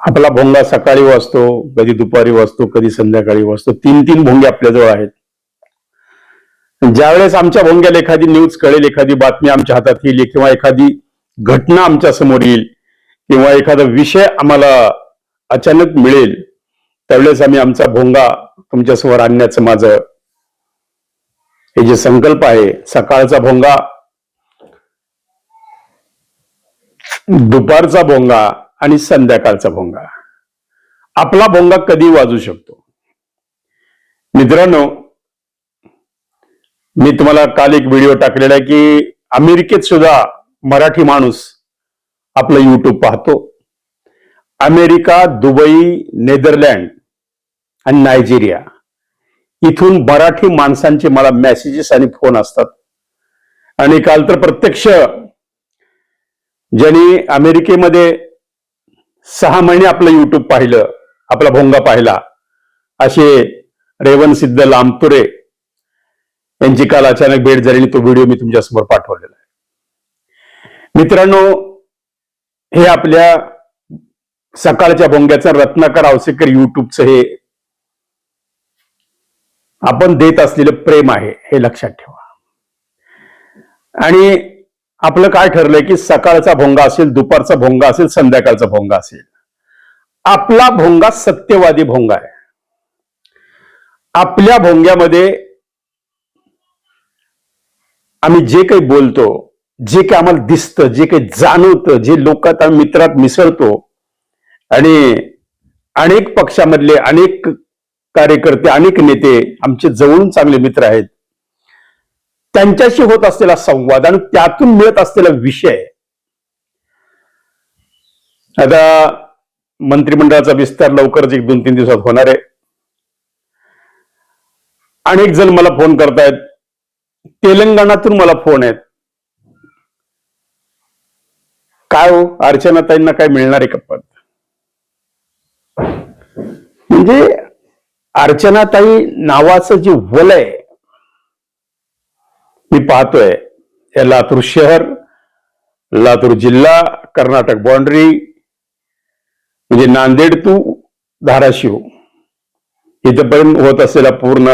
आपला भोंगा सकाळी वाजतो कधी दुपारी वाजतो कधी संध्याकाळी वाजतो. तीन तीन भोंगे आपल्याजवळ आहेत. ज्यावेळेस आमच्या भोंग्याला एखादी न्यूज कळेल एखादी बातमी आमच्या हातात येईल किंवा एखादी घटना आमच्यासमोर येईल किंवा एखादा विषय आम्हाला अचानक मिळेल त्यावेळेस आम्ही आमचा भोंगा तुमच्यासमोर आणण्याचं माझं हे जे संकल्प आहे सकाळचा भोंगा दुपारचा भोंगा आणि संध्याकाळचा भोंगा. आपला भोंगा कधी वाजू शकतो? मित्रांनो मी तुम्हाला काल एक व्हिडिओ टाकलेला आहे की अमेरिकेत सुद्धा मराठी माणूस आपलं युट्यूब पाहतो. अमेरिका दुबई नेदरलँड आणि नायजेरिया इथून मराठी माणसांचे मला मेसेजेस आणि फोन असतात. आणि काल तर प्रत्यक्ष ज्यांनी अमेरिकेमध्ये सहा महिने आपलं युट्यूब पाहिलं आपला भोंगा पाहिला. असे रेवन सिद्ध लांबतुरे यांची काल अचानक भेट झालेली तो व्हिडिओ मी तुमच्यासमोर पाठवलेला आहे. मित्रांनो हे आपल्या सकाळच्या भोंग्याचं रत्नाकर आवसेकर युट्यूबचं हे आपण देत असलेलं प्रेम आहे हे लक्षात ठेवा. आणि आपलं काय ठरलंय की सकाळचा भोंगा असेल दुपारचा भोंगा असेल संध्याकाळचा भोंगा असेल. आपला भोंगा सत्यवादी भोंगा आहे. आपल्या भोंग्यामध्ये आम्ही जे काही बोलतो जे काही आम्हाला दिसतं जे काही जाणवतं जे लोकात आम्ही मित्रात मिसळतो आणि अनेक पक्षामधले अनेक कार्यकर्ते अनेक नेते आमचे जवळून चांगले मित्र आहेत. त्यांच्याशी होत असलेला संवाद आणि त्यातून मिळत असलेला विषय. आता मंत्रिमंडळाचा विस्तार लवकरच एक दोन तीन दिवसात होणार आहे. अनेक जण मला फोन करतायत. तेलंगणातून मला फोन आहेत. काय हो? अर्चनाताईंना काय मिळणार आहे का पद म्हणजे अर्चनाताई नावाचं जे वलय मी पाहतोय हे लातूर शहर लातूर जिल्हा कर्नाटक बाउंड्री म्हणजे नांदेड टू धाराशिव. इथपर्यंत होत असलेला पूर्ण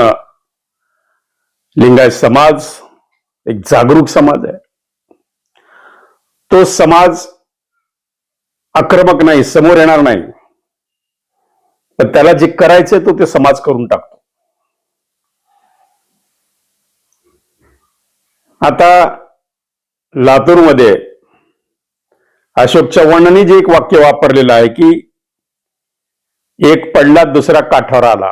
लिंगायत समाज एक जागरूक समाज आहे. तो समाज आक्रमक नाही समोर येणार नाही. पण त्याला जे करायचंय तो ते समाज करून टाकतो. आता लातूरमध्ये अशोक चव्हाणांनी जे एक वाक्य वापरलेलं आहे की एक पडला दुसरा काठावर आला.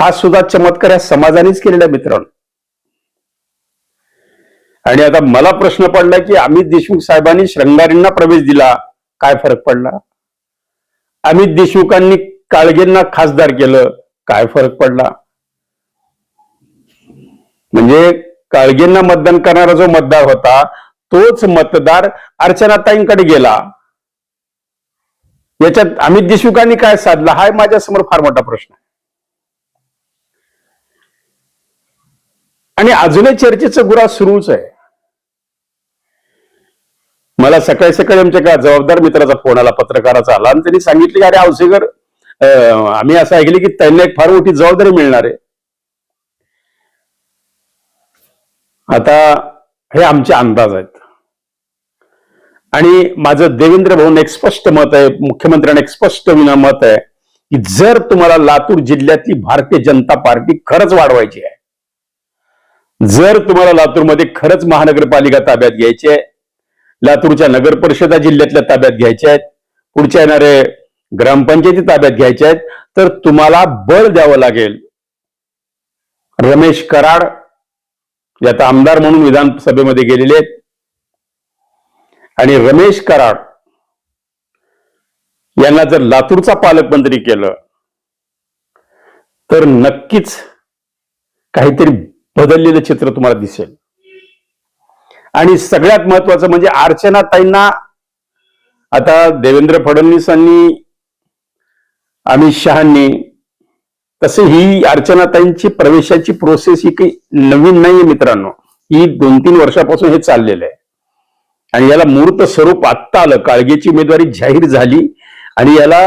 हा सुद्धा चमत्कार या समाजानेच केलेला मित्रांनो. आणि आता मला प्रश्न पडला की अमित देशमुख साहेबांनी श्रंगारींना प्रवेश दिला काय फरक पडला? अमित देशमुखांनी काळगेंना खासदार केलं काय फरक पडला? म्हणजे काळगेंना मतदान करणारा जो मतदार होता तोच मतदार अर्चनाताईंकडे गेला. याच्यात अमित देशमुखांनी काय साधला? हा माझ्यासमोर फार मोठा प्रश्न आहे. आणि अजूनही चर्चेचं गुरा सुरूच आहे. मला सकाळी सकाळी आमच्या का जबाबदार मित्राचा फोन आला पत्रकाराचा आला आणि त्यांनी सांगितले की अरे आवसेकर अं, आम्ही असं ऐकले की त्यांना एक फार मोठी जबाबदारी मिळणार आहे. आता हे आमचे अंदाज आहेत. आणि माझं देवेंद्र भाऊन एक स्पष्ट मत आहे मुख्यमंत्र्यांना एक स्पष्ट मत आहे की जर तुम्हाला लातूर जिल्ह्यातली भारतीय जनता पार्टी खरंच वाढवायची आहे जर तुम्हाला लातूरमध्ये खरंच महानगरपालिका ताब्यात घ्यायची आहे लातूरच्या नगर परिषदा जिल्ह्यातल्या ताब्यात घ्यायच्या आहेत पुढच्या येणारे ग्रामपंचायती ताब्यात घ्यायच्या आहेत तर तुम्हाला बळ द्यावं लागेल. रमेश कराड जे आता आमदार म्हणून विधानसभेमध्ये गेलेले आहेत. आणि रमेश कराड यांना जर लातूरचा पालकमंत्री केलं तर नक्कीच काहीतरी बदललेलं चित्र तुम्हाला दिसेल. आणि सगळ्यात महत्वाचं म्हणजे अर्चना ताईंना आता देवेंद्र फडणवीसांनी अमित शहानी तसे ही अर्चनाताईंची प्रवेशाची प्रोसेस ही काही नवीन नाहीये मित्रांनो. ही दोन तीन वर्षापासून हे चाललेलं आहे. आणि याला मूर्त स्वरूप आत्ता आलं. काळगेची उमेदवारी जाहीर झाली आणि याला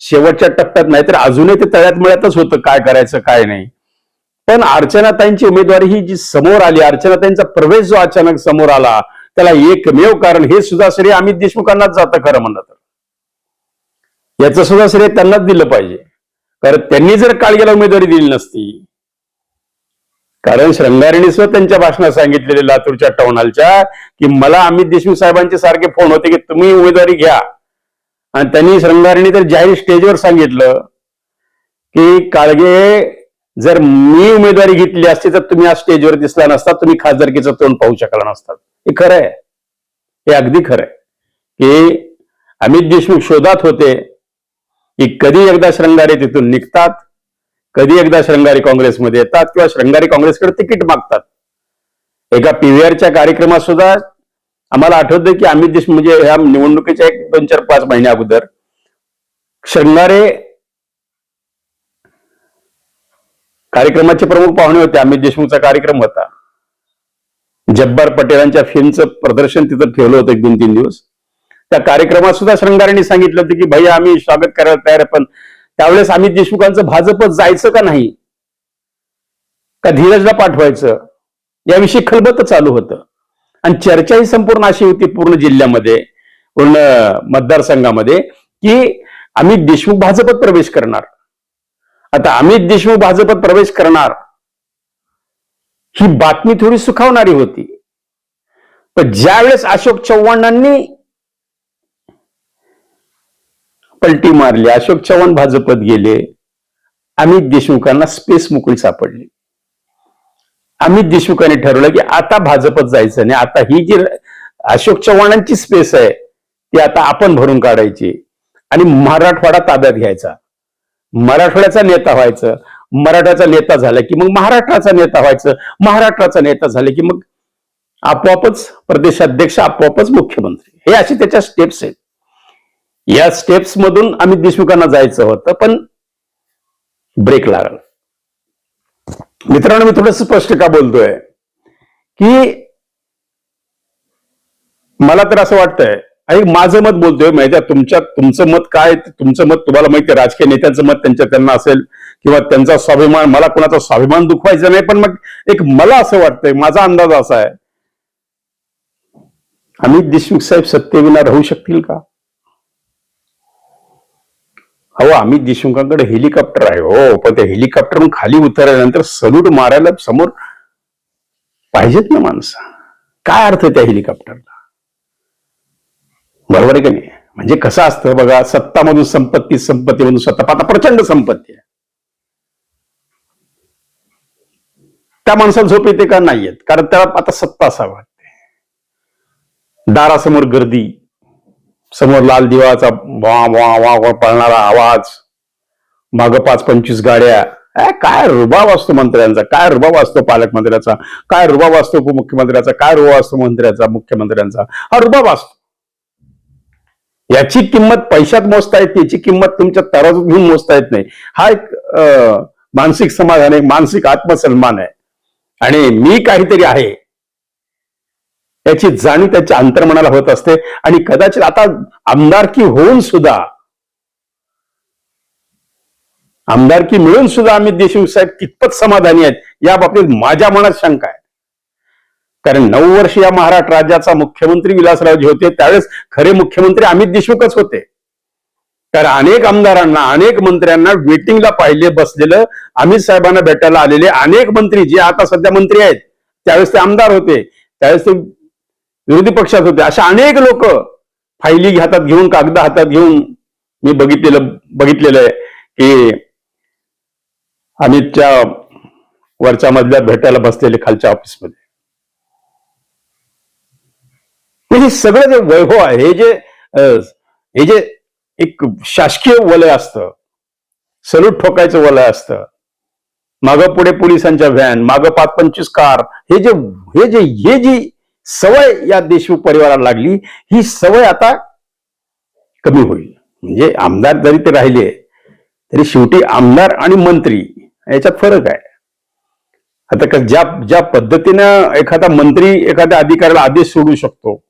शेवटच्या टप्प्यात नाहीतर अजूनही ते तळ्यात मिळतच होतं काय करायचं काय नाही. पण अर्चनाताईंची उमेदवारी ही जी समोर आली अर्चनाताईंचा प्रवेश जो अचानक समोर आला त्याला एकमेव कारण हे सुद्धा श्रेय अमित देशमुखांनाच जातं खरं म्हणलं तर. याचं सुद्धा श्रेय त्यांनाच दिलं पाहिजे. कारण त्यांनी जर काळगेला उमेदवारी दिली नसती कारण श्रंगारीने सुद्धा त्यांच्या भाषणात सांगितलेले लातूरच्या टौनालच्या की मला अमित देशमुख साहेबांचे सारखे फोन होते की तुम्ही उमेदवारी घ्या. आणि त्यांनी श्रंगारीने तर जाहीर स्टेजवर सांगितलं की काळगे जर मी उमेदवारी घेतली असती तर तुम्ही आज स्टेजवर दिसला नसता तुम्ही खासदारकीचं तोंड पाहू शकला नसतात हे खरं आहे. हे अगदी खरं आहे. की अमित देशमुख शोधात होते. की कधी एकदा श्रंगारी तिथून निघतात कधी एकदा श्रंगारी काँग्रेसमध्ये येतात किंवा श्रंगारी काँग्रेसकडे तिकीट मागतात. एका पीव्हीआरच्या कार्यक्रमात सुद्धा आम्हाला आठवतं की अमित देश म्हणजे ह्या निवडणुकीच्या एक दोन चार पाच महिन्या अगोदर श्रंगारे कार्यक्रमाचे प्रमुख पाहुणे होते. अमित देशमुखचा कार्यक्रम होता. जब्बार पटेलांच्या फिल्मचं प्रदर्शन तिथं ठेवलं होतं एक दोन तीन दिवस. त्या कार्यक्रमात सुद्धा श्रंगारेंनी सांगितलं होतं की भैया आम्ही स्वागत करायला तयार आहे पण त्यावेळेस अमित देशमुखांचं भाजपत जायचं का नाही? का धीरजला पाठवायचं? याविषयी खलबत चालू होतं. आणि चर्चा ही संपूर्ण अशी होती पूर्ण जिल्ह्यामध्ये पूर्ण मतदारसंघामध्ये की अमित देशमुख भाजपत प्रवेश करणार. आता अमित देशमुख भाजपत प्रवेश करणार ही बातमी थोडी सुखावणारी होती. पण ज्यावेळेस अशोक चव्हाणांनी पलटी मारली. अशोक चव्हाण भाजपत गेले. अमित देशमुखांना स्पेस मोकळी सापडली. अमित देशमुखांनी ठरवलं की आता भाजपत जायचं नाही. आता ही जी अशोक चव्हाणांची स्पेस आहे ती आता आपण भरून काढायची. आणि मराठवाडा ताब्यात घ्यायचा. मराठवाड्याचा नेता व्हायचं. मराठ्याचा नेता झाला की मग महाराष्ट्राचा नेता व्हायचं. महाराष्ट्राचा नेता झाला की मग आपोआपच प्रदेशाध्यक्ष आपोआपच मुख्यमंत्री. हे असे त्याच्या स्टेप्स आहेत. या स्टेप्स मधून अमित देशमुखांना जायचं होतं पण ब्रेक लागला. मित्रांनो मी थोडस स्पष्ट का बोलतोय? की मला तर असं वाटतंय आणि माझं मत बोलतोय माहिती आहे तुमच्या तुमचं मत काय तुमचं मत तुम्हाला माहिती राजकीय नेत्यांचं मत त्यांच्या त्यांना असेल किंवा त्यांचा स्वाभिमान मला कोणाचा स्वाभिमान दुखवायचा नाही पण मग एक मला असं वाटतंय माझा अंदाज असा आहे. अमित देशमुख साहेब सत्तेविना राहू शकतील का? अहो अमित देशमुखांकडे हेलिकॉप्टर आहे हो पण त्या हेलिकॉप्टरहून खाली उतरल्यानंतर सलूट मारायला समोर पाहिजेत ना माणसं. काय अर्थ त्या हेलिकॉप्टरला? बरोबर आहे का नाही? म्हणजे कसं असतं बघा सत्ता मधून संपत्ती संपत्ती मधून सत्ता आता प्रचंड संपत्ती आहे. त्या माणसाला झोप येते का? नाही येत कारण त्याला आता सत्ता असावा वाटते दारासमोर गर्दी समोर लाल दिवाचा वा वा वा वा पळणारा आवाज माग पाच पंचवीस गाड्या. ए काय रुबाब असतो मंत्र्यांचा काय रुबाब असतो पालकमंत्र्याचा काय रुबाब असतो उपमुख्यमंत्र्याचा काय रुबाब असतो मंत्र्याचा मुख्यमंत्र्यांचा? हा रुबाब असतो. याची किंमत पैशात मोजता येत याची किंमत तुमच्या तराजूत घेऊन मोजता येत नाही. हा एक मानसिक समाधान एक मानसिक आत्मसन्मान आहे. आणि मी काहीतरी आहे. याची जाणीव त्याच्या अंतर्मनाला होत असते. आणि कदाचित आता आमदारकी होऊन सुद्धा आमदारकी मिळून सुद्धा अमित देशमुख साहेब कितपत समाधानी आहेत या बाबतीत माझ्या मनात शंका आहे. कारण नऊ वर्ष या महाराष्ट्र राज्याचा मुख्यमंत्री विलासरावजी होते त्यावेळेस खरे मुख्यमंत्री अमित देशमुखच होते. कारण अनेक आमदारांना अनेक मंत्र्यांना वेटिंगला पाहिले बसलेलं अमित साहेबांना भेटायला आलेले अनेक मंत्री जे आता सध्या मंत्री आहेत त्यावेळेस ते आमदार होते. त्यावेळेस ते विरोधी पक्षात होते. अशा अनेक लोक फायली हातात घेऊन कागद हातात घेऊन मी बघितलेलं बघितलेलं आहे की अमितच्या वरच्या मधल्या भेटायला बसलेले खालच्या ऑफिसमध्ये. हे सगळं जे वैभव आहे हे जे हे जे एक शासकीय वलय असतं सलूट ठोकायचं वलय असतं मागं पुढे पोलिसांच्या व्हॅन मागं पाच पंचवीस कार हे जे हे जे हे जी सवय या देशमुख परिवाराला लागली ही सवय आता कमी होईल. म्हणजे आमदार जरी ते राहिले तरी शेवटी आमदार आणि मंत्री याच्यात फरक आहे. आता का ज्या ज्या पद्धतीनं एखादा मंत्री एखाद्या अधिकाऱ्याला आदेश सोडू शकतो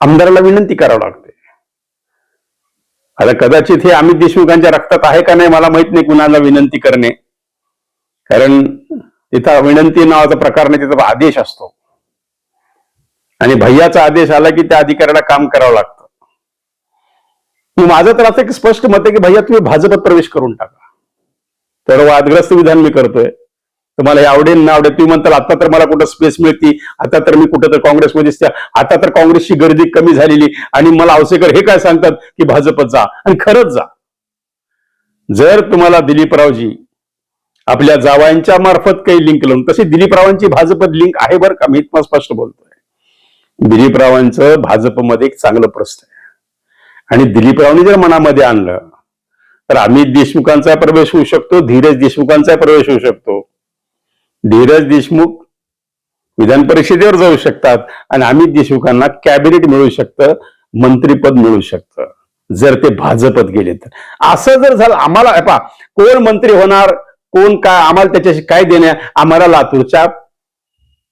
आमदाराला विनंती करावी लागते. आता कदाचित हे अमित देशमुखांच्या रक्तात आहे का नाही मला माहीत नाही कुणाला विनंती करणे. कारण तिथं विनंती नावाचा प्रकार नाही तिथं आदेश असतो. आणि भैयाचा आदेश आला की त्या अधिकाऱ्याला काम करावं लागतं. माझं तर असं एक स्पष्ट मत आहे की भैया तुम्ही भाजपात प्रवेश करून टाका. तर वादग्रस्त विधान मी करतोय. तुम्हाला हे आवडेल ना आवडेल तुम्ही म्हणताल आता तर मला कुठं स्पेस मिळती आता तर मी कुठं तर काँग्रेसमध्ये आता तर काँग्रेसची गर्दी कमी झालेली आणि मला आवसेकर हे काय सांगतात की भाजपत जा आणि खरंच जा. जर तुम्हाला दिलीपरावजी आपल्या जावायांच्या मार्फत काही लिंक लावून तशी दिलीपरावांची भाजपत लिंक आहे बरं का? मी तुम्हाला स्पष्ट बोलतो दिलीपरावांचं भाजपमध्ये एक चांगलं प्रश्न आहे. आणि दिलीपरावनी जर मनामध्ये आणलं तर अमित देशमुखांचा प्रवेश होऊ शकतो धीरज देशमुखांचा प्रवेश होऊ शकतो. धीरज देशमुख विधान परिषदेवर जाऊ शकतात आणि अमित देशमुखांना कॅबिनेट मिळू शकतं मंत्रीपद मिळू शकतं जर ते भाजपत गेले तर. असं जर झालं आम्हाला पा कोण मंत्री होणार कोण काय आम्हाला त्याच्याशी काय देणे आम्हाला लातूरच्या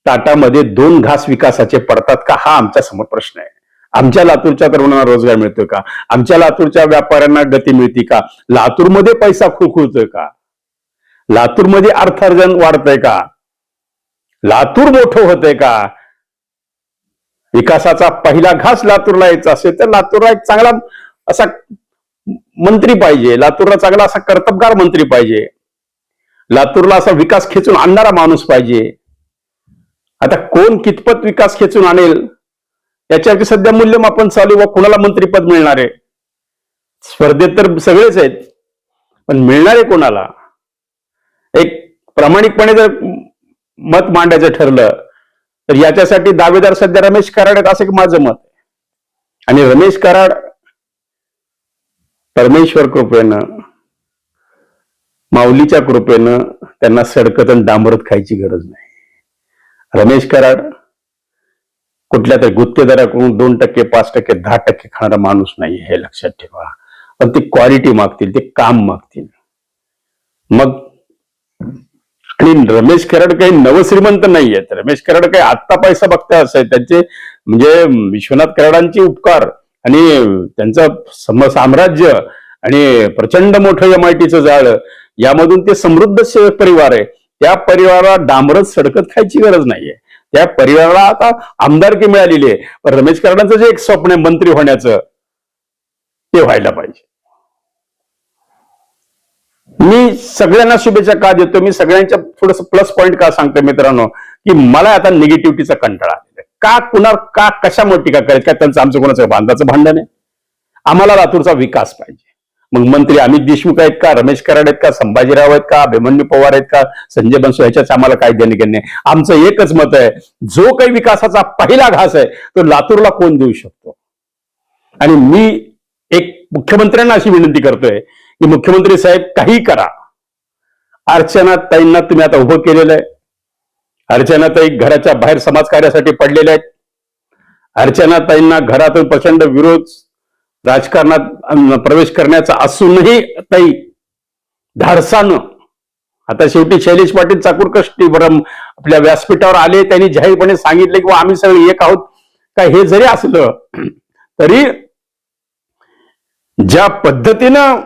ताटामध्ये दोन घास विकासाचे पडतात का? हा आमच्यासमोर प्रश्न आहे. आमच्या लातूरच्या तरुणांना रोजगार मिळतोय का? आमच्या लातूरच्या व्यापाऱ्यांना गती मिळते का? लातूरमध्ये पैसा खुळखुळतोय का? लातूरमध्ये अर्थार्जन वाढतंय का? लातूर मोठं होतंय का? विकासाचा पहिला घास लातूरला यायचा असेल तर लातूरला एक चांगला असा मंत्री पाहिजे. लातूरला चांगला असा कर्तबगार मंत्री पाहिजे. लातूरला असा विकास खेचून आणणारा माणूस पाहिजे. आता कोण कितपत विकास खेचून आणेल? याच्यावरती सध्या मूल्यमापन चालू व कुणाला मंत्रीपद मिळणार आहे? स्पर्धेत तर सगळेच आहेत पण मिळणार आहे कोणाला? एक प्रामाणिकपणे जर मत मांडायचं ठरलं तर याच्यासाठी दावेदार सध्या रमेश कराड आहेत असं माझं मत आहे. आणि रमेश कराड परमेश्वर कृपेनं माऊलीच्या कृपेनं त्यांना सडकत आणि डांबरत खायची गरज नाही. रमेश कराड कुठल्या तरी गुत्तेदाराकडून दोन टक्के पाच टक्के दहा टक्के खाणारा माणूस नाही हे लक्षात ठेवा. पण ते क्वालिटी मागतील ते काम मागतील. मग आणि रमेश कराड काही नवश्रीमंत नाही आहेत रमेश कराड काही आत्ता पैसा बघता असे आहे. त्यांचे म्हणजे विश्वनाथ कराडांचे उपकार आणि त्यांचं सम साम्राज्य आणि प्रचंड मोठं एम आय टीचं जाळ यामधून ते समृद्ध सेवक परिवार आहे. त्या परिवाराला डांबरत सडकत खायची गरज नाहीये. त्या परिवाराला आता आमदारकी मिळालेली आहे. पण रमेश कराडांचं जे एक स्वप्न आहे मंत्री होण्याचं ते व्हायला पाहिजे. मी सगळ्यांना शुभेच्छा का देतो? मी सगळ्यांच्या थोडस प्लस पॉईंट का सांगतो मित्रांनो? की मला आता निगेटिव्हिटीचा कंटाळा आलेला का कुणा का कशामुळे टीका करायची? काय त्यांचं आमचं कोणाचं? बांधाचं भांडण आहे. आम्हाला लातूरचा विकास पाहिजे. मग मंत्री अमित देशमुख आहेत का रमेश कराड आहेत का संभाजीराव आहेत का अभिमन्यू पवार आहेत का संजय बनसो ह्याच्याच आम्हाला काय देणे घेणे नाही. आमचं एकच मत आहे जो काही विकासाचा पहिला घास आहे तो लातूरला कोण देऊ शकतो? आणि मी एक मुख्यमंत्र्यांना अशी विनंती करतोय की मुख्यमंत्री साहेब काही करा. अर्चना ताईंना तुम्ही आता उभं केलेलं आहे. अर्चना ताई घराच्या बाहेर समाजकार्यासाठी पडलेल्या आहेत. अर्चना ताईंना घरातून प्रचंड विरोध राजकारणात प्रवेश करण्याचा असूनही ताई धाडसानं. आता शेवटी शैलेश पाटील चाकूरकष्टी बरं आपल्या व्यासपीठावर आले त्यांनी जाहीरपणे सांगितले की आम्ही सगळे एक आहोत. का हे जरी असलं तरी ज्या पद्धतीनं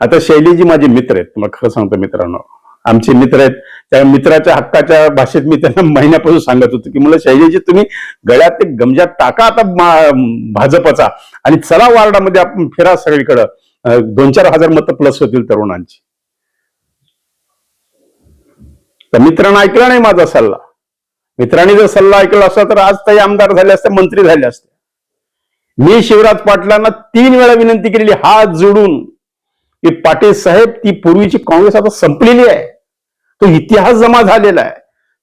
आता शैलीजी माझे मित्र आहेत तुम्हाला खरं सांगतो मित्रांनो आमचे मित्र आहेत. त्या मित्राच्या हक्काच्या भाषेत मी त्यांना महिन्यापासून सांगत होतो की मला शैलीजी तुम्ही गळ्यात ते गमजात टाका आता भाजपचा. आणि चला वार्डामध्ये आपण फिरा सगळीकडं. दोन चार हजार मतं प्लस होतील तरुणांची. तर मित्रांना ऐकला नाही माझा सल्ला. मित्रांनी जर सल्ला ऐकला असता तर आज ताई आमदार झाले असते मंत्री झाले असते. मी शिवराज पाटलांना तीन वेळा विनंती केलेली हात जोडून की पाटील साहेब ती पूर्वीची काँग्रेस आता संपलेली आहे. तो इतिहास जमा झालेला आहे.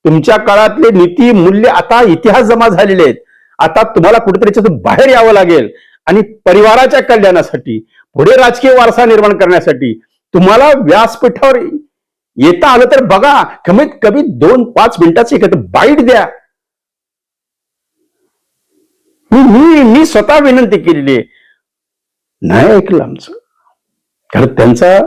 तुमच्या काळातले नीती मूल्य आता इतिहास जमा झालेले आहेत. आता तुम्हाला कुठेतरी बाहेर यावं लागेल. आणि परिवाराच्या कल्याणासाठी पुढे राजकीय वारसा निर्माण करण्यासाठी तुम्हाला व्यासपीठावर येता आलं तर बघा. कमीत कमी दोन पाच मिनिटाचं एखादं बाईट द्या. मी मी स्वतः विनंती केलेली आहे. नाही ऐकलं आमचं. कारण त्यांचा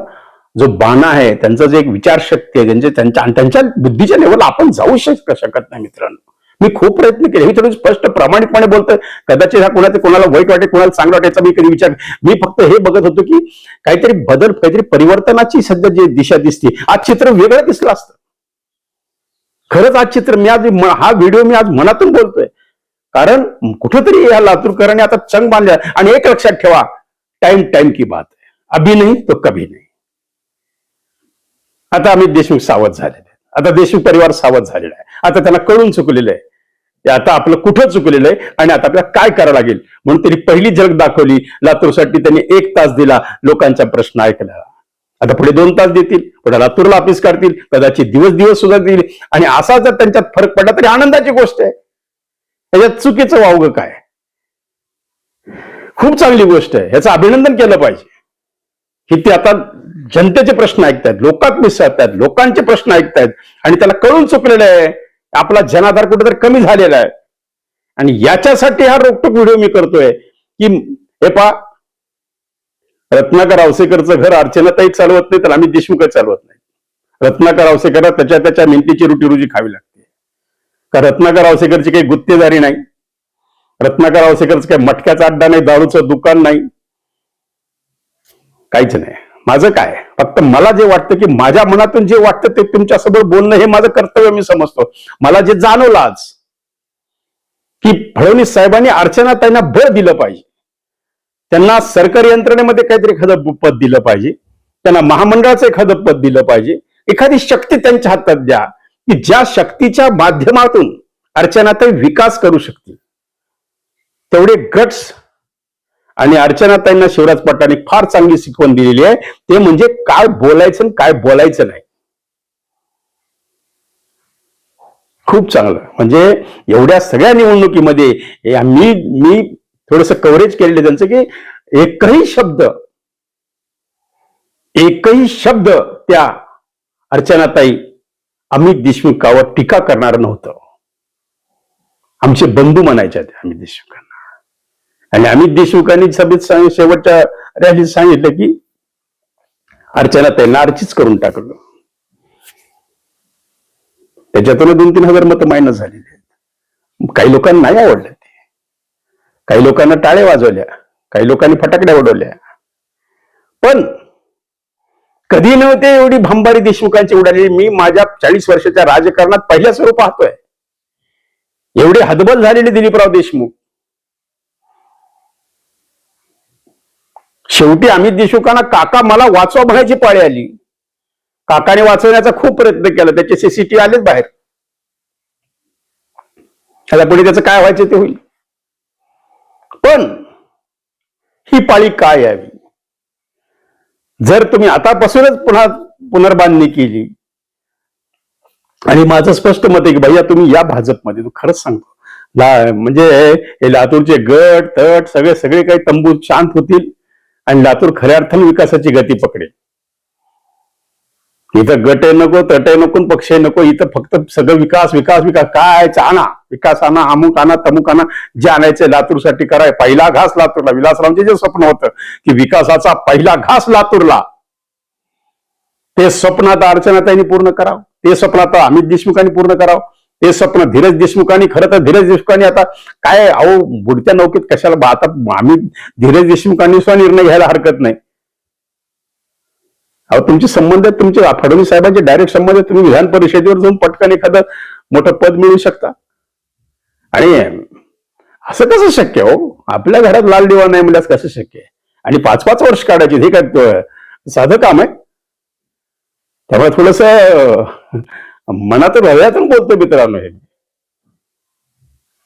जो बाणा आहे त्यांचा जो एक विचारशक्ती आहे त्यांचे त्यांच्या आणि त्यांच्या बुद्धीच्या लेवलला आपण जाऊ शकत नाही मित्रांनो. मी खूप प्रयत्न केले. मी थोडं स्पष्ट प्रामाणिकपणे बोलतोय. कदाचित हा कोणाचं कोणाला वाईट वाटेल कोणाला चांगलं वाटायचा मी कधी विचार मी फक्त हे बघत होतो की काहीतरी बदल काहीतरी परिवर्तनाची सध्या जी दिशा दिसते आज चित्र वेगळं दिसलं असतं. खरंच आज चित्र मी आज हा व्हिडिओ मी आज मनातून बोलतोय. कारण कुठेतरी या लातूरकरांनी आता चंग बांधल्या. आणि एक लक्षात ठेवा टाइम टाइम की बात. आहे अभी नाही तो कभी नाही। आता अमित देशमुख सावध झालेले आता देशमुख परिवार सावध झालेला आहे. आता त्यांना कळून चुकलेलं आहे. आता आपलं कुठं चुकलेलं आहे आणि आता आपल्याला काय करावं लागेल? म्हणून त्यांनी पहिली झलक दाखवली. लातूरसाठी त्यांनी एक तास दिला लोकांचा प्रश्न ऐकला. आता पुढे दोन तास देतील. पुढे लातूरला ऑफिस काढतील. कदाचित दिवस दिवस सुद्धा देईल आणि असा जर त्यांच्यात फरक पडला तरी आनंदाची गोष्ट आहे. त्याच्यात चुकीचं वावग काय? खूप चांगली गोष्ट आहे. ह्याचं अभिनंदन केलं पाहिजे. की ते आता जनतेचे प्रश्न ऐकतायत लोकात मिसळतायत लोकांचे प्रश्न ऐकतायत आणि त्याला कळून चुकलेलं आहे आपला जनाधार कुठेतरी कमी झालेला आहे. आणि याच्यासाठी हा रोकटोक व्हिडिओ मी करतोय की हे पा रत्नाकर आवसेकरचं घर अर्चनाताही चालवत नाही तर आम्ही देशमुखच चालवत नाही. रत्नाकर आवसेकर त्याच्या त्याच्या मेहनतीची रोटी रोजी खावी लागते. का रत्नाकर आवसेकरची काही गुत्तेदारी नाही? रत्नाकर आवसेकरचं काही मटक्याचा अड्डा नाही दारूचं दुकान नाही? काहीच नाही. माझं काय? फक्त मला जे वाटतं की माझ्या मनातून जे वाटतं ते तुमच्यासोबत बोलणं हे माझं कर्तव्य मी समजतो. मला जे जाणवलं आज की फडणवीस साहेबांनी अर्चना त्यांना बळ दिलं पाहिजे. त्यांना सरकारी यंत्रणेमध्ये काहीतरी एखादं पद दिलं पाहिजे. त्यांना महामंडळाचं एखादं पद दिलं पाहिजे. एखादी शक्ती त्यांच्या हातात द्या की ज्या शक्तीच्या माध्यमातून अर्चनाताई विकास करू शकतील. तेवढे गट्स आणि अर्चनाताईंना शिवराज पट्टांनी फार चांगली शिकवण दिलेली आहे. ते म्हणजे काय बोलायचं आणि काय बोलायचं नाही. खूप चांगलं. म्हणजे एवढ्या सगळ्या निवडणुकीमध्ये मी मी थोडस कव्हरेज केलेलं त्यांचं की एकही शब्द एकही शब्द त्या अर्चनाताई अमित देशमुखावर टीका करणार नव्हतं. आमचे बंधू म्हणायच्या ते अमित देशमुखांना. आणि अमित देशमुखांनी सभेत शेवटच्या रॅलीत सांगितलं की अर्चना त्यांना अर्चीच करून टाकलं. त्याच्यातून दोन तीन हजार मतं मायनस झालेली आहेत. काही लोकांना नाही आवडलं ते. काही लोकांना टाळे वाजवल्या. काही लोकांनी फटाकड्या उडवल्या. पण कधी नव्हते एवढी भंबारी देशमुखांची उडाली मी माझ्या चाळीस वर्षाच्या राजकारणात पहिल्या स्वरूप पाहतोय. एवढे हदबल झालेले दिलीपराव देशमुख. शेवटी अमित देशमुखांना काका मला वाचवा बघायची पाळी आली. काकाने वाचवण्याचा खूप प्रयत्न केला. त्याचे सीसीटीव्ही आलेच बाहेर. आता पुढे त्याचं काय व्हायचं ते होईल. पण ही पाळी काय यावी? जर तुम्ही आतापासूनच पुन्हा पुनर्बांधणी केली आणि माझं स्पष्ट मत आहे की भैया तुम्ही या भाजपमध्ये तू खरंच सांगतो. ला म्हणजे हे लातूरचे गट तट सगळे सगळे काही तंबू शांत होतील. आणि लातूर खऱ्या अर्थाने विकासाची गती पकडेल इथं गट नको तटे नको पक्षही नको. इथं फक्त सगळं विकास विकास विकास. काय आणा विकास आणा अमुक आणा तमुक आणा. जे आणायचे लातूरसाठी कराय. पहिला घास लातूरला. विलासरावचे जे स्वप्न होतं की विकासाचा पहिला घास लातूरला. ते स्वप्न आता अर्चनाताईंनी पूर्ण करावं. ते स्वप्न आता अमित देशमुखांनी पूर्ण करावं. ते स्वप्न धीरज देशमुखांनी खरं तर धीरज देशमुखांनी आता काय अहो बुडत्या नौकेत कशाला बा- आता आम्ही धीरज देशमुखांनी सुद्धा निर्णय घ्यायला हरकत नाही. अहो तुमचे संबंध तुमचे फडणवीस साहेबांचे डायरेक्ट संबंध तुम्ही विधान परिषदेवर जाऊन पटकन एखादं मोठं पद मिळवू शकता. आणि असं कसं शक्य हो? आपल्या घरात लाल दिवा नाही म्हणल्यास कसं शक्य आहे? आणि पाच पाच वर्ष काढायचे हे काय साधं काम आहे? त्यामुळे थोडस मनात हृदयातून बोलतो मित्रांनो हे.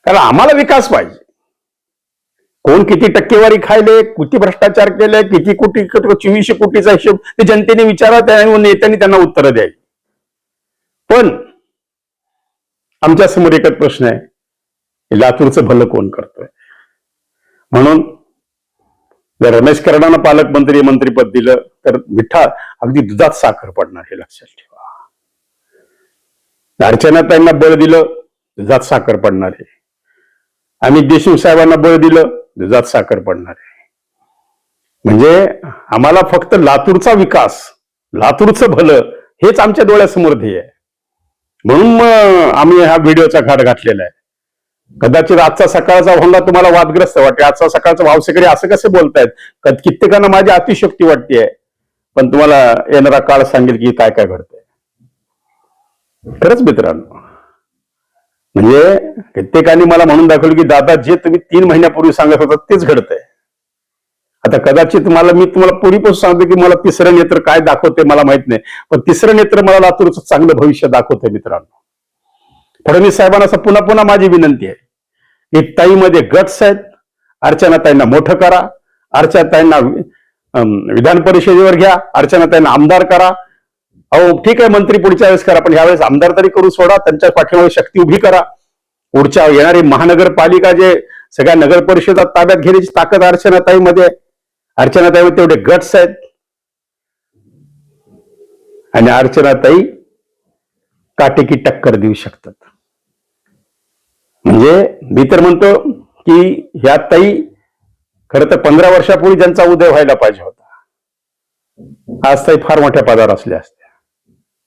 कारण आम्हाला विकास पाहिजे. कोण किती टक्केवारी खायले किती भ्रष्टाचार केले किती कोटी चोवीसशे कोटीचा हिशोब ते जनतेने विचारा त्या नेत्यांनी त्यांना उत्तरं द्यावी पण आमच्यासमोर एकच प्रश्न आहे. हे लातूरचं भलं कोण करतोय? म्हणून जर रमेश कर्णानं पालकमंत्री मंत्रीपद दिलं तर मिठा अगदी दुधात साखर पडणार हे लक्षात ठेवा. अर्चनाताईंना बळ दिलं जात साखर पडणार आहे. आम्ही देशमुख साहेबांना बळ दिलं जात साखर पडणार आहे. म्हणजे आम्हाला फक्त लातूरचा विकास लातूरचं भलं हेच आमच्या डोळ्यासमोर ध्येय आहे. म्हणून मग आम्ही हा व्हिडिओचा घाट घातलेला आहे. कदाचित आजचा सकाळचा भोंगा तुम्हाला वादग्रस्त वाटते. आजचा सकाळचा भावसेकरी असं कसे बोलतायत? कित्येकांना माझी अतिशक्ती वाटते पण तुम्हाला येणारा काळ सांगेल की काय काय घडतं खरंच मित्रांनो म्हणजे कित्येकांनी मला म्हणून दाखवलं की दादा जे तुम्ही तीन महिन्यापूर्वी सांगत होता तेच घडतंय. आता कदाचित मला मी तुम्हाला पूर्वीपासून सांगतो की मला तिसरं नेत्र काय दाखवते मला माहीत नाही. पण तिसरं नेत्र मला लातूरचं चांगलं भविष्य दाखवतंय मित्रांनो. फडणवीस साहेबांना असं पुन्हा पुन्हा माझी विनंती आहे की ताईमध्ये गट्स आहेत अर्चनाताईंना मोठं करा अर्चनाताईंना अं, विधान परिषदेवर घ्या अर्चनाताईंना आमदार करा अहो ठीक आहे मंत्री पुढच्या वेळेस करा पण यावेळेस आमदार तरी करू सोडा त्यांच्या पाठीमागे शक्ती उभी करा. पुढच्या येणारी महानगरपालिका जे सगळ्या नगर परिषदात ताब्यात घेण्याची ताकद अर्चनाताईमध्ये आहे. अर्चनाताईमध्ये तेवढे गट्स आहेत. आणि अर्चनाताई काटेकी टक्कर देऊ शकतात. म्हणजे मी तर म्हणतो की ह्या ताई खरं तर पंधरा वर्षापूर्वी ज्यांचा उदय व्हायला पाहिजे होता आज ताई फार मोठ्या पदावर असल्या असत्या.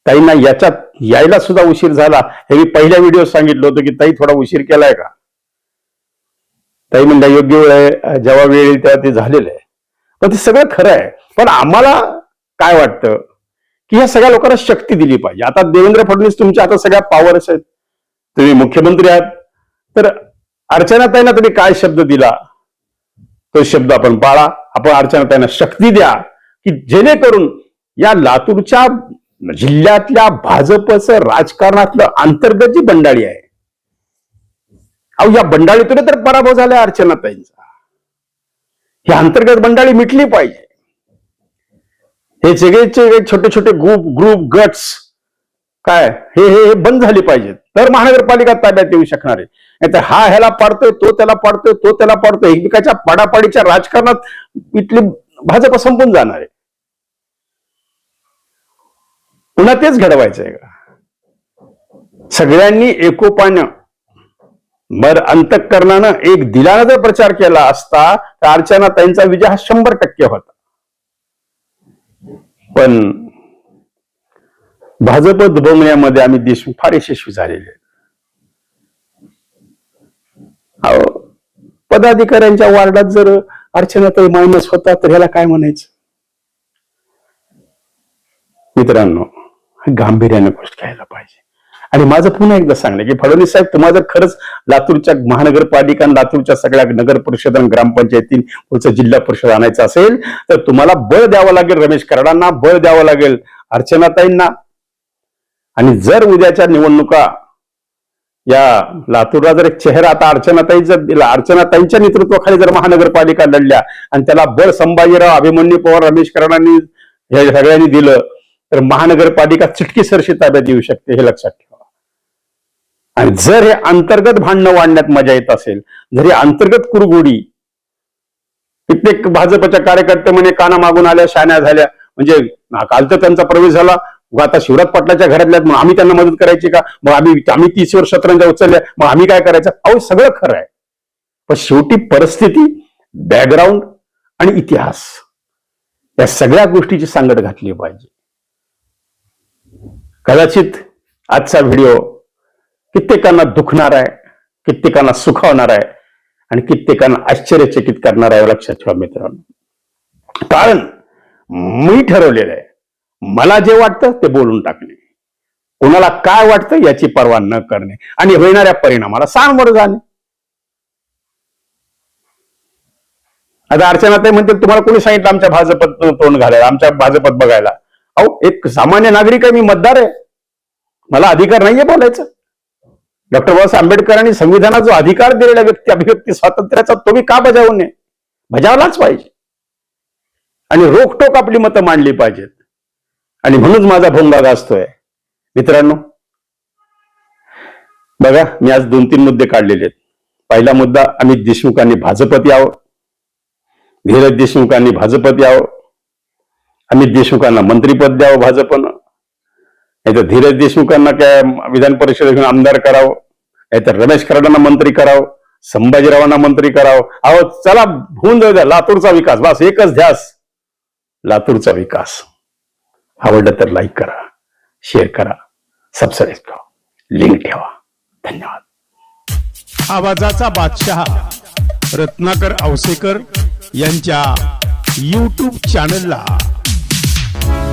ताईंना याच्यात यायला सुद्धा उशीर झाला. हे मी पहिल्या व्हिडिओ सांगितलं होतं की ताई थोडा उशीर केलाय का? ताई म्हणल्या योग्य वेळ आहे. जेव्हा वेळ येईल तेव्हा ते झालेलं आहे. पण ते सगळं खरं आहे. पण आम्हाला काय वाटतं? की ह्या सगळ्या लोकांना शक्ती दिली पाहिजे. आता देवेंद्र फडणवीस तुमच्या आता सगळ्या पॉवर्स आहेत. तुम्ही मुख्यमंत्री आहात. तर अर्चनाताईंना तुम्ही काय शब्द दिला? तो शब्द आपण पाळा. आपण अर्चनाताईंना शक्ती द्या. की जेणेकरून या लातूरच्या म्हणजे जिल्ह्यातल्या भाजपचं राजकारणातलं अंतर्गत जी बंडाळी आहे अहो या बंडाळीतून तर पराभव झाला अर्चनाताईंचा. ही अंतर्गत बंडाळी मिटली पाहिजे. हे सगळेचे छोटे छोटे ग्रुप ग्रुप गट्स काय हे हे हे बंद झाले पाहिजेत. तर महानगरपालिका ताब्यात येऊ शकणार आहे. नाहीतर हा ह्याला पाडतोय तो त्याला पाडतोय तो त्याला पाडतोय. एकमेकाच्या पाडापाडीच्या राजकारणात इथली भाजप संपून जाणार आहे. पुन्हा तेच घडवायचंय का? सगळ्यांनी एकोपानं बर अंतकरणानं एक दिलानं जर प्रचार केला असता तर अर्चना त्यांचा विजय हा शंभर टक्के होता. पण भाजप दुभवण्यामध्ये आम्ही देशमुख फार यशस्वी झालेले अहो पदाधिकाऱ्यांच्या वार्डात जर अर्चनाताई मायनस होता तर ह्याला काय म्हणायचं? मित्रांनो गांभीर्याने गोष्ट घ्यायला पाहिजे. आणि माझं पुन्हा एकदा सांगणं की फडणवीस साहेब तुम्हाला जर खरंच लातूरच्या महानगरपालिका लातूरच्या सगळ्या नगर परिषद आणि ग्रामपंचायती पुढचं जिल्हा परिषद आणायचं असेल तर तुम्हाला बळ द्यावं लागेल रमेश कराडांना बळ द्यावं लागेल अर्चनाताईंना. आणि जर उद्याच्या निवडणुका या लातूरला जर एक चेहरा आता अर्चनाताई जर दिला अर्चनाताईंच्या नेतृत्वाखाली जर महानगरपालिका लढल्या आणि त्याला बळ संभाजीराव अभिमन्यू पवार रमेश कराडांनी हे सगळ्यांनी दिलं तर महानगरपालिका चिटकी सरशी ताब्यात येऊ शकते हे लक्षात ठेवा. आणि जर हे अंतर्गत भांडणं वाढण्यात मजा येत असेल जर हे अंतर्गत कुरगुडी कित्येक भाजपच्या कार्यकर्ते म्हणे काना मागून आल्या शाण्या झाल्या म्हणजे काल तर त्यांचा प्रवेश झाला मग आता शिवराज पाटलाच्या घरातल्या मग आम्ही त्यांना मदत करायची का? मग आम्ही आम्ही तीस वर्ष सतरंजा उचलल्या मग आम्ही काय करायचं? अहो सगळं खरं आहे. पण शेवटी परिस्थिती बॅकग्राऊंड आणि इतिहास या सगळ्या गोष्टीची सांगड घातली पाहिजे. कदाचित आजचा व्हिडिओ कित्येकांना दुखणार आहे कित्येकांना सुखावणार आहे आणि कित्येकांना आश्चर्यचकित करणार आहे लक्षात ठेवा मित्रांनो. कारण मी ठरवलेलं आहे. मला जे वाटतं ते बोलून टाकणे. कोणाला काय वाटतं याची पर्वा न करणे आणि होणाऱ्या परिणामाला सामोरं जाणे. आता अर्चना ते म्हणते तुम्हाला कोणी सांगितलं आमच्या भाजपत तोंड घालायला आमच्या भाजपत बघायला? अहो एक सामान्य नागरिक आहे मी मतदार आहे. मला अधिकार नाहीये बोलायचं. डॉक्टर बाबासाहेब आंबेडकरांनी संविधानात जो अधिकार दिलेला व्यक्ती अभिव्यक्ती स्वातंत्र्याचा तो मी का बजावू नये? बजावलाच पाहिजे. आणि रोखटोक आपली मतं मांडली पाहिजेत. आणि म्हणूनच माझा भोंगा गाजतोय. मित्रांनो बघा मी आज दोन तीन मुद्दे काढलेले आहेत. पहिला मुद्दा अमित देशमुखांनी भाजपत यावं. धीरज देशमुखांनी भाजपत यावं. अमित देशमुखांना मंत्रीपद द्यावं भाजपनं. नाही तर धीरज देशमुखांना काय विधान परिषदेतून आमदार करावं. नाही तर रमेश कराडांना मंत्री करावं. संभाजीरावांना मंत्री करावं. अहो चला होऊन जाऊ द्या. लातूरचा विकास. बस एकच ध्यास. लातूरचा विकास. आवडलं तर लाईक करा शेअर करा सबस्क्राईब करा. लिंक ठेवा. धन्यवाद. आवाजाचा बादशहा रत्नाकर अवसेकर यांच्या यूट्यूब चॅनलला